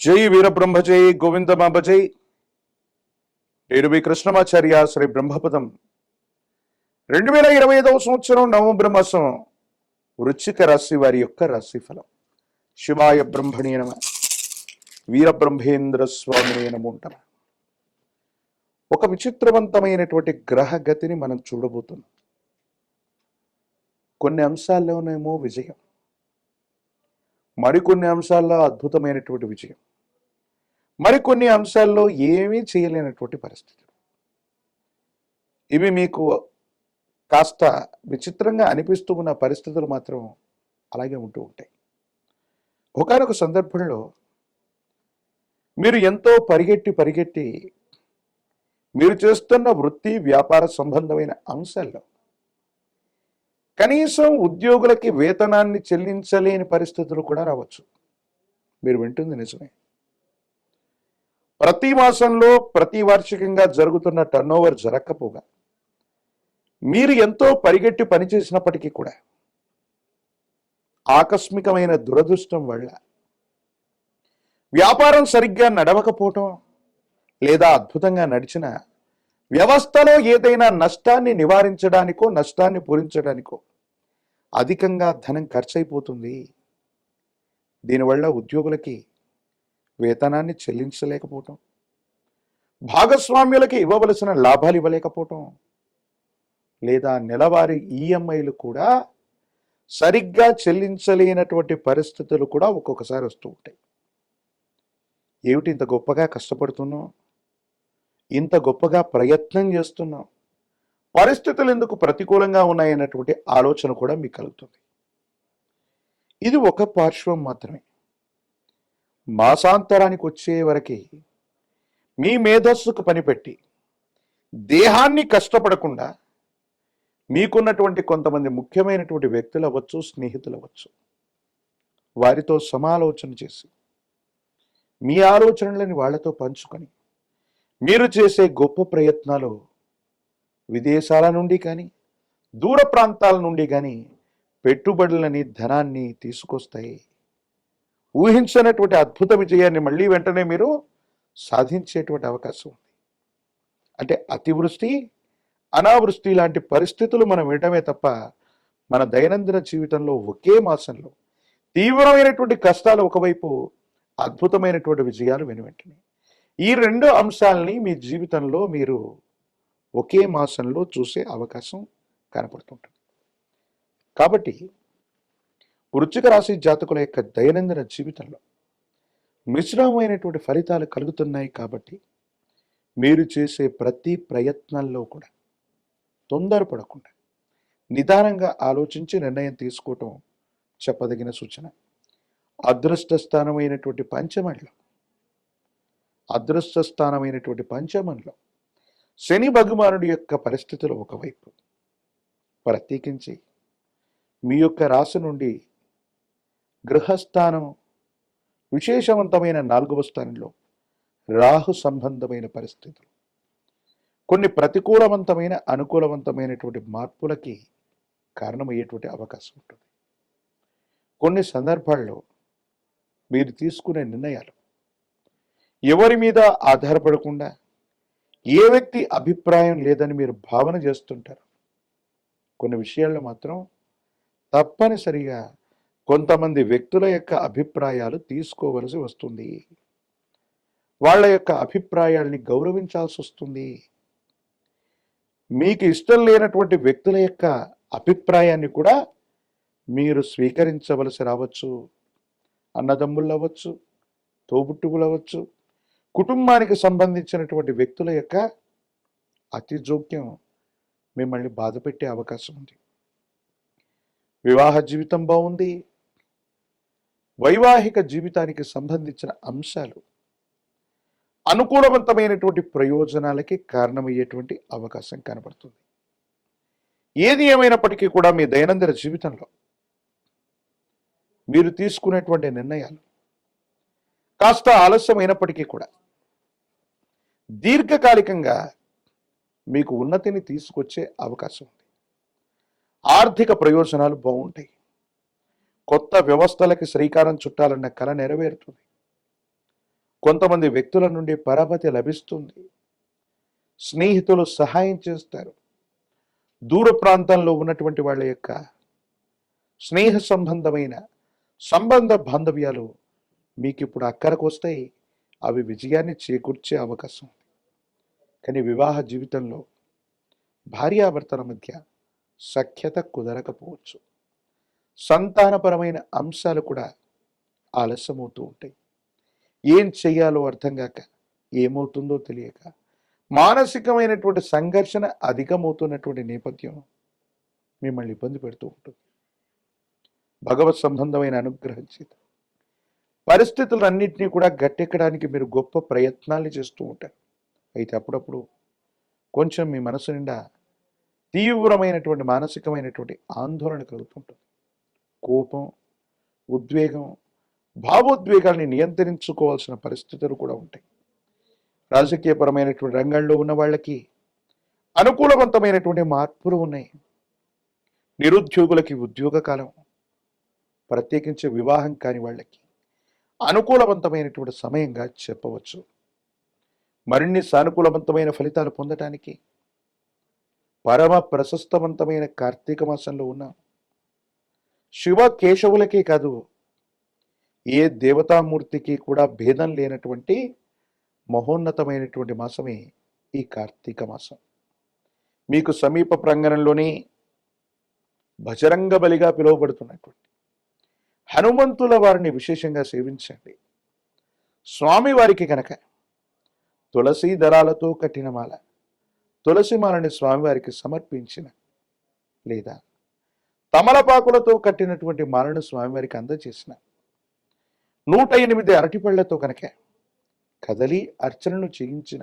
జై వీరబ్రహ్మ జై గోవిందమాంబ జై నేను మీ కృష్ణమాచార్య శ్రీ బ్రహ్మపదం. రెండు వేల ఇరవై ఐదవ సంవత్సరం నవంబర్ మాసం వృచ్చిక రాశి వారి యొక్క రాశిఫలం శివాయ బ్రహ్మణే నమ. వీరబ్రహ్మేంద్ర స్వామినే నమోంటమ ఒక విచిత్రవంతమైనటువంటి గ్రహ గతిని మనం చూడబోతున్నాం. కొన్ని అంశాల్లోనేమో విజయం. మరికొన్ని అంశాల్లో అద్భుతమైనటువంటి విజయం. మరికొన్ని అంశాల్లో ఏమీ చేయలేనటువంటి పరిస్థితులు. ఇవి మీకు కాస్త విచిత్రంగా అనిపిస్తూ ఉన్న పరిస్థితులు మాత్రం అలాగే ఉంటూ ఉంటాయి. ఒకనొక సందర్భంలో మీరు ఎంతో పరిగెట్టి పరిగెట్టి మీరు చేస్తున్న వృత్తి వ్యాపార సంబంధమైన అంశాల్లో కనీసం ఉద్యోగులకి వేతనాన్ని చెల్లించలేని పరిస్థితులు కూడా రావచ్చు. మీరు వింటుంది నిజమే. ప్రతి మాసంలో ప్రతి వార్షికంగా జరుగుతున్న టర్నోవర్ జరగకపోగా మీరు ఎంతో పరిగెట్టి పనిచేసినప్పటికీ కూడా ఆకస్మికమైన దురదృష్టం వల్ల వ్యాపారం సరిగ్గా నడవకపోవటం లేదా అద్భుతంగా నడిచిన వ్యవస్థలో ఏదైనా నష్టాన్ని నివారించడానికో నష్టాన్ని పూరించడానికో అధికంగా ధనం ఖర్చు అయిపోతుంది దీనివల్ల ఉద్యోగులకి వేతనాన్ని చెల్లించలేకపోవటం. భాగస్వామ్యులకి ఇవ్వవలసిన లాభాలు ఇవ్వలేకపోవటం. లేదా నెలవారీ ఈఎంఐలు కూడా సరిగ్గా చెల్లించలేనటువంటి పరిస్థితులు కూడా ఒక్కొక్కసారి వస్తూ ఉంటాయి. ఏమిటి ఇంత గొప్పగా కష్టపడుతున్నాం? ఇంత గొప్పగా ప్రయత్నం చేస్తున్నాం? పరిస్థితులు ఎందుకు ప్రతికూలంగా ఉన్నాయన్నటువంటి ఆలోచన కూడా మీకు కలుగుతుంది. ఇది ఒక పార్శ్వం మాత్రమే. మాసాంతరానికి వచ్చే వరకు మీ మేధస్సుకు పనిపెట్టి దేహాన్ని కష్టపడకుండా మీకున్నటువంటి కొంతమంది ముఖ్యమైనటువంటి వ్యక్తులు అవ్వచ్చు స్నేహితులు అవ్వచ్చు వారితో సమాలోచన చేసి మీ ఆలోచనలని వాళ్ళతో పంచుకొని మీరు చేసే గొప్ప ప్రయత్నాలు విదేశాల నుండి కానీ దూర ప్రాంతాల నుండి కానీ పెట్టుబడులని ధనాన్ని తీసుకొస్తాయి. ఊహించనటువంటి అద్భుత విజయాన్ని మళ్ళీ వెంటనే మీరు సాధించేటువంటి అవకాశం ఉంది. అంటే అతివృష్టి అనావృష్టి లాంటి పరిస్థితులు మనం వినటమే తప్ప మన దైనందిన జీవితంలో ఒకే మాసంలో తీవ్రమైనటువంటి కష్టాలు ఒకవైపు అద్భుతమైనటువంటి విజయాలు వెను వెంటనే ఈ రెండు అంశాలని మీ జీవితంలో మీరు ఒకే మాసంలో చూసే అవకాశం కనపడుతుంటుంది. కాబట్టి వృచ్చిక రాశి జాతకుల యొక్క దైనందిన జీవితంలో మిశ్రమమైనటువంటి ఫలితాలు కలుగుతున్నాయి కాబట్టి మీరు చేసే ప్రతి ప్రయత్నంలో కూడా తొందరపడకుండా నిదానంగా ఆలోచించి నిర్ణయం తీసుకోవటం చెప్పదగిన సూచన. అదృష్ట స్థానమైనటువంటి పంచమంలో అదృష్ట స్థానమైనటువంటి పంచమంలో శని భగవానుడి యొక్క పరిస్థితులు ఒకవైపు. ప్రత్యేకించి మీ యొక్క రాశి నుండి గృహస్థానం విశేషవంతమైన నాలుగవ స్థానంలో రాహు సంబంధమైన పరిస్థితులు. కొన్ని ప్రతికూలవంతమైన అనుకూలవంతమైనటువంటి మార్పులకి కారణమయ్యేటువంటి అవకాశం ఉంటుంది. కొన్ని సందర్భాల్లో మీరు తీసుకునే నిర్ణయాలు ఎవరి మీద ఆధారపడకుండా ఏ వ్యక్తి అభిప్రాయం లేదని మీరు భావన చేస్తుంటారు? కొన్ని విషయాల్లో మాత్రం తప్పనిసరిగా కొంతమంది వ్యక్తుల యొక్క అభిప్రాయాలు తీసుకోవలసి వస్తుంది. వాళ్ళ యొక్క అభిప్రాయాల్ని గౌరవించాల్సి వస్తుంది. మీకు ఇష్టం లేనటువంటి వ్యక్తుల యొక్క అభిప్రాయాన్ని కూడా మీరు స్వీకరించవలసి రావచ్చు. అన్నదమ్ముళ్ళు అవ్వచ్చు తోబుట్టువులు అవ్వచ్చు కుటుంబానికి సంబంధించినటువంటి వ్యక్తుల యొక్క అతి జోక్యం మిమ్మల్ని బాధపెట్టే అవకాశం ఉంది. వివాహ జీవితం బాగుంది. వైవాహిక జీవితానికి సంబంధించిన అంశాలు అనుకూలవంతమైనటువంటి ప్రయోజనాలకి కారణమయ్యేటువంటి అవకాశం కనబడుతుంది. ఏది ఏమైనప్పటికీ కూడా మీ దైనందిన జీవితంలో మీరు తీసుకునేటువంటి నిర్ణయాలు కాస్త ఆలస్యమైనప్పటికీ కూడా దీర్ఘకాలికంగా మీకు ఉన్నతిని తీసుకొచ్చే అవకాశం ఉంది. ఆర్థిక ప్రయోజనాలు బాగుంటాయి. కొత్త వ్యవస్థలకి శ్రీకారం చుట్టాలన్న కళ నెరవేరుతుంది. కొంతమంది వ్యక్తుల నుండి పరపతి లభిస్తుంది. స్నేహితులు సహాయం చేస్తారు. దూర ప్రాంతంలో ఉన్నటువంటి వాళ్ళ యొక్క స్నేహ సంబంధమైన సంబంధ బాంధవ్యాలు మీకు ఇప్పుడు అక్కరకు వస్తాయి. అవి విజయాన్ని చేకూర్చే అవకాశం ఉంది. కానీ వివాహ జీవితంలో భార్యాభర్తల మధ్య సఖ్యత కుదరకపోవచ్చు. సంతానపరమైన అంశాలు కూడా ఆలస్యమవుతూ ఉంటాయి. ఏం చేయాలో అర్థం కాక ఏమవుతుందో తెలియక మానసికమైనటువంటి సంఘర్షణ అధికమవుతున్నటువంటి నేపథ్యం మిమ్మల్ని ఇబ్బంది పెడుతూ ఉంటుంది. భగవత్ సంబంధమైన అనుగ్రహం చేత పరిస్థితులన్నింటినీ కూడా గట్టెక్కడానికి మీరు గొప్ప ప్రయత్నాలు చేస్తూ ఉంటారు. అయితే అప్పుడప్పుడు కొంచెం మీ మనసు నిండా తీవ్రమైనటువంటి మానసికమైనటువంటి ఆందోళన కలుగుతుంటుంది కోపం ఉద్వేగం భావోద్వేగాల్ని నియంత్రించుకోవాల్సిన పరిస్థితులు కూడా ఉంటాయి. రాజకీయపరమైనటువంటి రంగంలో ఉన్న వాళ్ళకి అనుకూలవంతమైనటువంటి మార్పులు ఉన్నాయి. నిరుద్యోగులకి ఉద్యోగ కాలం ప్రత్యేకించి వివాహం కాని వాళ్ళకి అనుకూలవంతమైనటువంటి సమయంగా చెప్పవచ్చు. మరిన్ని సానుకూలవంతమైన ఫలితాలు పొందటానికి పరమ ప్రశస్తవంతమైన కార్తీక మాసంలో ఉన్న శివ కేశవులకే కాదు ఏ దేవతామూర్తికి కూడా భేదం లేనటువంటి మహోన్నతమైనటువంటి మాసమే ఈ కార్తీక మాసం. మీకు సమీప ప్రాంగణంలోనే బజరంగ బలిగా పిలువబడుతున్నటువంటి హనుమంతుల వారిని విశేషంగా సేవించండి. స్వామి వారికి కనుక తులసి దళాలతో కట్టిన మాల తులసి మాలని స్వామివారికి సమర్పించిన లేదా తమలపాకులతో కట్టినటువంటి మాలను స్వామివారికి అందజేసిన నూట ఎనిమిది అరటిపళ్ళతో కనుక కదలి అర్చనను చేయించిన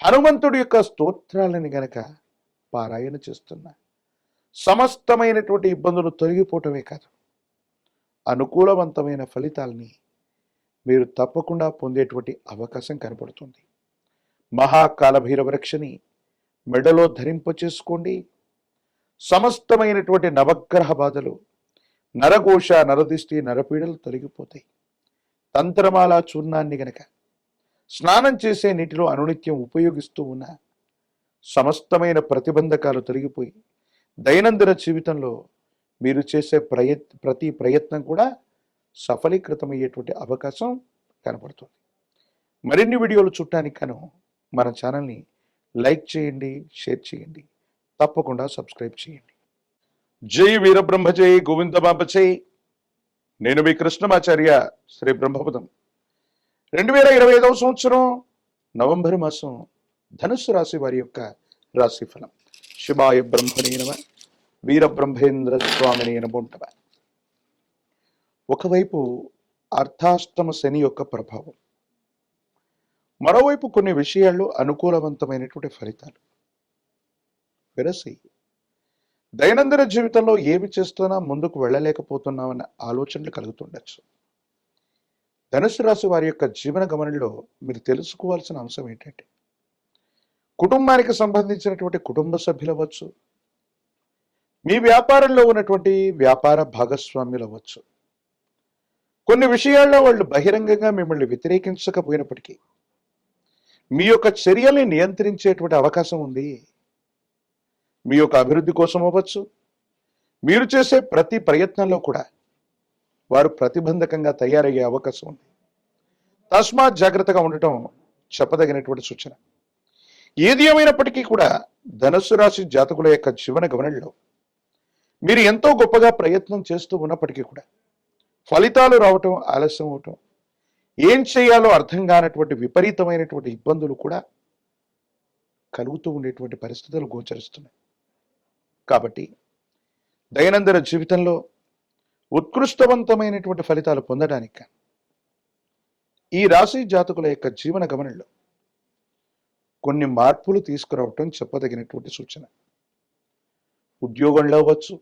హనుమంతుడి యొక్క స్తోత్రాలని గనక పారాయణ చేస్తున్న సమస్తమైనటువంటి ఇబ్బందులు తొలగిపోవటమే కాదు అనుకూలవంతమైన ఫలితాలని మీరు తప్పకుండా పొందేటువంటి అవకాశం కనపడుతుంది. మహాకాల భైరవరక్షని మెడలో ధరింపచేసుకోండి సమస్తమైనటువంటి నవగ్రహ బాధలు నరఘోష నరదిష్టి నరపీడలు తొలగిపోతాయి. తంత్రమాల చూర్ణాన్ని గనక స్నానం చేసే నీటిలో అనునిత్యం ఉపయోగిస్తూ ఉన్న సమస్తమైన ప్రతిబంధకాలు తొలగిపోయి దైనందిన జీవితంలో మీరు చేసే ప్రయత్ ప్రతి ప్రయత్నం కూడా సఫలీకృతమయ్యేటువంటి అవకాశం కనపడుతుంది. మరిన్ని వీడియోలు చూడటానికి కను మన ఛానల్ని లైక్ చేయండి షేర్ చేయండి. తప్పకుండా సబ్స్క్రైబ్ చేయండి. జై వీరబ్రహ్మ జై గోవింద బాబ జై. నేను మీ కృష్ణమాచార్య శ్రీ బ్రహ్మపదం. రెండు వేల ఇరవై ఐదవ సంవత్సరం నవంబర్ మాసం ధనుస్సు రాశి వారి యొక్క రాశి ఫలం శివాయ బ్రహ్మణే నమ. వీరబ్రహ్మేంద్ర స్వామిని నముంటవ ఒకవైపు అర్థాష్టమ శని యొక్క ప్రభావం మరోవైపు కొన్ని విషయాల్లో అనుకూలవంతమైనటువంటి ఫలితాలు. విరసి దైనందిన జీవితంలో ఏమి చేస్తున్నా ముందుకు వెళ్ళలేకపోతున్నామన్న ఆలోచనలు కలుగుతుండొచ్చు. ధనుసు రాశి వారి యొక్క జీవన గమనంలో మీరు తెలుసుకోవాల్సిన అంశం ఏంటంటే కుటుంబానికి సంబంధించినటువంటి కుటుంబ సభ్యులవచ్చు మీ వ్యాపారంలో ఉన్నటువంటి వ్యాపార భాగస్వామ్యులు అవ్వచ్చు. కొన్ని విషయాల్లో వాళ్ళు బహిరంగంగా మిమ్మల్ని వ్యతిరేకించకపోయినప్పటికీ మీ యొక్క చర్యల్ని నియంత్రించేటువంటి అవకాశం ఉంది. మీ యొక్క అభివృద్ధి కోసం అవ్వచ్చు. మీరు చేసే ప్రతి ప్రయత్నంలో కూడా వారు ప్రతిబంధకంగా తయారయ్యే అవకాశం ఉంది. తస్మాత్ జాగ్రత్తగా ఉండటం చెప్పదగినటువంటి సూచన. ఏది ఏమైనప్పటికీ కూడా ధనుసు రాశి జాతకుల యొక్క జీవన గమనంలో మీరు ఎంతో గొప్పగా ప్రయత్నం చేస్తూ ఉన్నప్పటికీ కూడా ఫలితాలు రావటం ఆలస్యం అవటం ఏం చేయాలో అర్థం కానటువంటి విపరీతమైనటువంటి ఇబ్బందులు కూడా కలుగుతూ ఉండేటువంటి పరిస్థితులు గోచరిస్తున్నాయి. కాబట్టి దైనందిన జీవితంలో ఉత్కృష్టవంతమైనటువంటి ఫలితాలు పొందడానికి ఈ రాశి జాతకుల యొక్క జీవన గమనంలో కొన్ని మార్పులు తీసుకురావటం చెప్పదగినటువంటి సూచన. ఉద్యోగంలో అవ్వచ్చు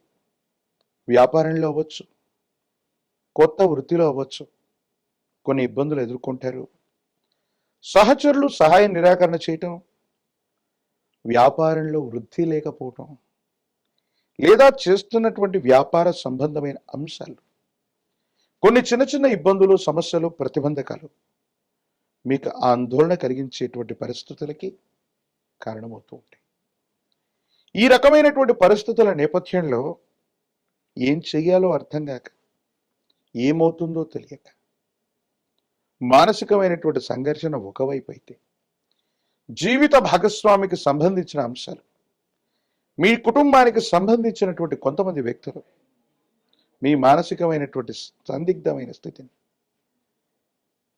వ్యాపారంలో అవ్వచ్చు కొత్త వృత్తిలో అవ్వచ్చు కొన్ని ఇబ్బందులు ఎదుర్కొంటారు. సహచరులు సహాయం నిరాకరణ చేయటం వ్యాపారంలో వృద్ధి లేకపోవటం లేదా చేస్తున్నటువంటి వ్యాపార సంబంధమైన అంశాలు కొన్ని చిన్న చిన్న ఇబ్బందులు సమస్యలు ప్రతిబంధకాలు మీకు ఆందోళన కలిగించేటువంటి పరిస్థితులకి కారణమవుతూ ఉంటాయి. ఈ రకమైనటువంటి పరిస్థితుల నేపథ్యంలో ఏం చెయ్యాలో అర్థం కాక ఏమవుతుందో తెలియక మానసికమైనటువంటి సంఘర్షణ ఒకవైపు అయితే జీవిత భాగస్వామికి సంబంధించిన అంశాలు మీ కుటుంబానికి సంబంధించినటువంటి కొంతమంది వ్యక్తులు మీ మానసికమైనటువంటి సందిగ్ధమైన స్థితిని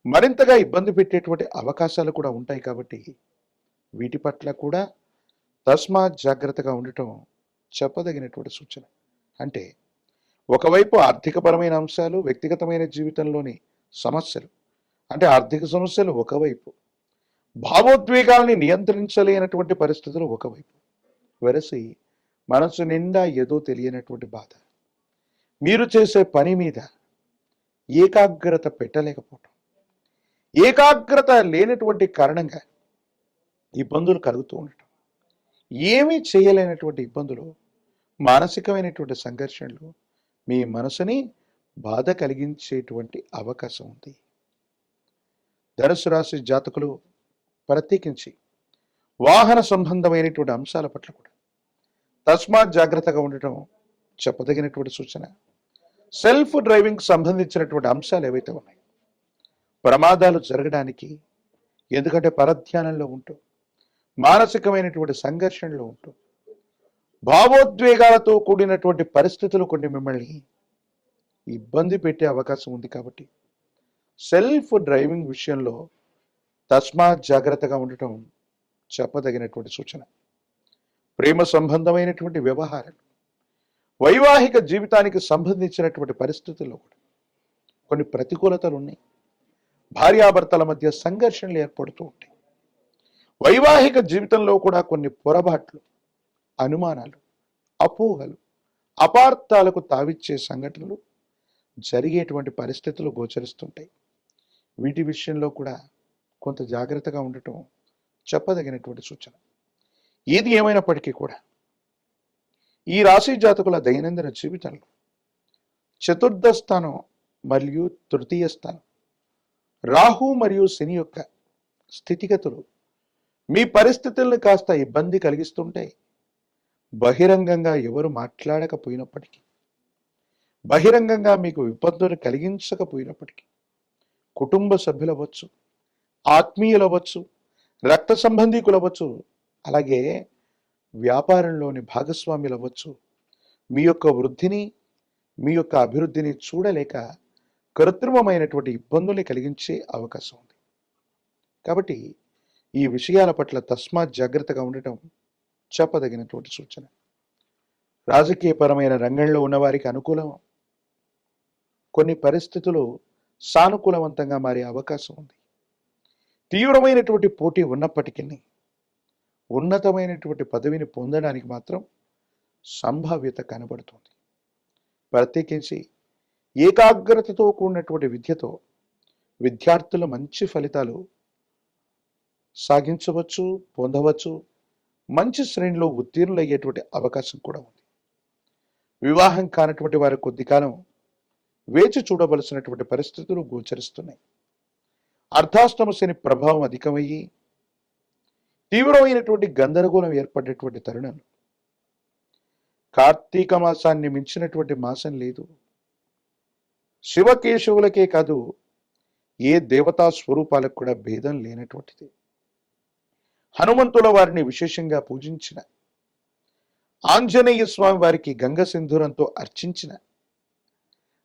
మరింతగా ఇబ్బంది పెట్టేటువంటి అవకాశాలు కూడా ఉంటాయి కాబట్టి వీటి పట్ల కూడా తస్మాత్ జాగ్రత్తగా ఉండటం చెప్పదగినటువంటి సూచన. అంటే ఒకవైపు ఆర్థికపరమైన అంశాలు వ్యక్తిగతమైన జీవితంలోని సమస్యలు. అంటే ఆర్థిక సమస్యలు ఒకవైపు. భావోద్వేగాల్ని నియంత్రించలేనటువంటి పరిస్థితులు ఒకవైపు. వెరసి మనసు నిండా ఏదో తెలియనటువంటి బాధ. మీరు చేసే పని మీద ఏకాగ్రత పెట్టలేకపోవటం. ఏకాగ్రత లేనటువంటి కారణంగా ఇబ్బందులు కలుగుతూ ఉండటం. ఏమీ చేయలేనటువంటి ఇబ్బందులు మానసికమైనటువంటి సంఘర్షణలు మీ మనసుని బాధ కలిగించేటువంటి అవకాశం ఉంది. ధనుసు రాశి జాతకులు ప్రత్యేకించి వాహన సంబంధమైనటువంటి అంశాల పట్ల కూడా తస్మాత్ జాగ్రత్తగా ఉండటం చెప్పదగినటువంటి సూచన. సెల్ఫ్ డ్రైవింగ్ సంబంధించినటువంటి అంశాలు ఏవైతే ఉన్నాయో ప్రమాదాలు జరగడానికి ఎందుకంటే పరధ్యానంలో ఉంటూ మానసికమైనటువంటి సంఘర్షణలో ఉంటూ భావోద్వేగాలతో కూడినటువంటి పరిస్థితులు కొన్ని మిమ్మల్ని ఇబ్బంది పెట్టే అవకాశం ఉంది కాబట్టి సెల్ఫ్ డ్రైవింగ్ విషయంలో తస్మాత్ జాగ్రత్తగా ఉండటం చెప్పదగినటువంటి సూచన. ప్రేమ సంబంధమైనటువంటి వ్యవహారాలు వైవాహిక జీవితానికి సంబంధించినటువంటి పరిస్థితుల్లో కూడా కొన్ని ప్రతికూలతలు ఉన్నాయి. భార్యాభర్తల మధ్య సంఘర్షణలు ఏర్పడుతూ ఉంటాయి. వైవాహిక జీవితంలో కూడా కొన్ని పొరపాట్లు అనుమానాలు అపోహలు అపార్థాలకు తావిచ్చే సంఘటనలు జరిగేటువంటి పరిస్థితులు గోచరిస్తుంటాయి. వీటి విషయంలో కూడా కొంత జాగ్రత్తగా ఉండటం చెప్పదగినటువంటి సూచన. ఏది ఏమైనప్పటికీ కూడా ఈ రాశి జాతకుల దైనందిన జీవితంలో చతుర్థ స్థానం మరియు తృతీయ స్థానం రాహు మరియు శని యొక్క స్థితిగతులు మీ పరిస్థితులను కాస్త ఇబ్బంది కలిగిస్తుంటే బహిరంగంగా ఎవరు మాట్లాడకపోయినప్పటికీ బహిరంగంగా మీకు విపత్తులు కలిగించకపోయినప్పటికీ కుటుంబ సభ్యులవచ్చు ఆత్మీయులవచ్చు రక్త సంబంధికులవచ్చు అలాగే వ్యాపారంలోని భాగస్వాములవచ్చు మీ యొక్క వృద్ధిని మీ యొక్క అభివృద్ధిని చూడలేక కృత్రిమమైనటువంటి ఇబ్బందుల్ని కలిగించే అవకాశం ఉంది. కాబట్టి ఈ విషయాల పట్ల తస్మాత్ జాగ్రత్తగా ఉండటం చెప్పదగినటువంటి సూచన. రాజకీయపరమైన రంగంలో ఉన్నవారికి అనుకూలం. కొన్ని పరిస్థితులు సానుకూలవంతంగా మారే అవకాశం ఉంది. తీవ్రమైనటువంటి పోటీ ఉన్నప్పటికీ ఉన్నతమైనటువంటి పదవిని పొందడానికి మాత్రం సంభావ్యత కనబడుతుంది. ప్రత్యేకించి ఏకాగ్రతతో కూడినటువంటి విద్యతో విద్యార్థుల మంచి ఫలితాలు సాగించవచ్చు పొందవచ్చు. మంచి శ్రేణిలో ఉత్తీర్ణులయ్యేటువంటి అవకాశం కూడా ఉంది. వివాహం కానటువంటి వారి కొద్ది కాలం వేచి చూడవలసినటువంటి పరిస్థితులు గోచరిస్తున్నాయి. అర్ధాష్టమ శని ప్రభావం అధికమయ్యి తీవ్రమైనటువంటి గందరగోళం ఏర్పడేటువంటి తరుణం. కార్తీక మాసాన్ని మించినటువంటి మాసం లేదు. శివకేశవులకే కాదు ఏ దేవతా స్వరూపాలకు కూడా భేదం లేనటువంటిది. హనుమంతుల వారిని విశేషంగా పూజించిన. ఆంజనేయ స్వామి వారికి గంగ సింధూరంతో అర్చించిన.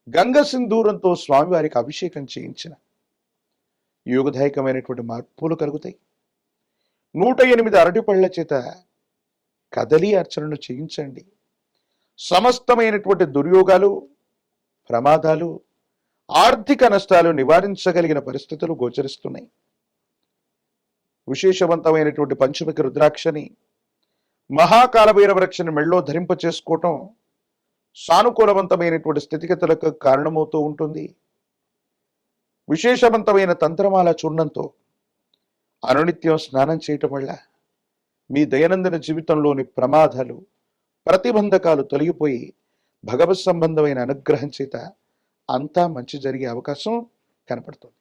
గంగ సింధూరంతో స్వామివారికి అభిషేకం చేయించిన. యోగదాయకమైనటువంటి మార్పులు కలుగుతాయి. నూట ఎనిమిది అరటిపళ్ళ చేత కదలి అర్చనను చేయించండి. సమస్తమైనటువంటి దుర్యోగాలు ప్రమాదాలు ఆర్థిక నష్టాలు నివారించగలిగిన పరిస్థితులు గోచరిస్తున్నాయి. విశేషవంతమైనటువంటి పంచమిక రుద్రాక్షని మహాకాలభైర వృక్షని మెళ్ళో ధరింప చేసుకోవటం సానుకూలవంతమైనటువంటి స్థితిగతులకు కారణమవుతూ ఉంటుంది. విశేషవంతమైన తంత్రమాల చూర్ణంతో అనునిత్యం స్నానం చేయటం వల్ల మీ దైనందిన జీవితంలోని ప్రమాదాలు ప్రతిబంధకాలు తొలగిపోయి భగవత్ సంబంధమైన అనుగ్రహం చేత అంతా మంచి జరిగే అవకాశం కనపడుతుంది.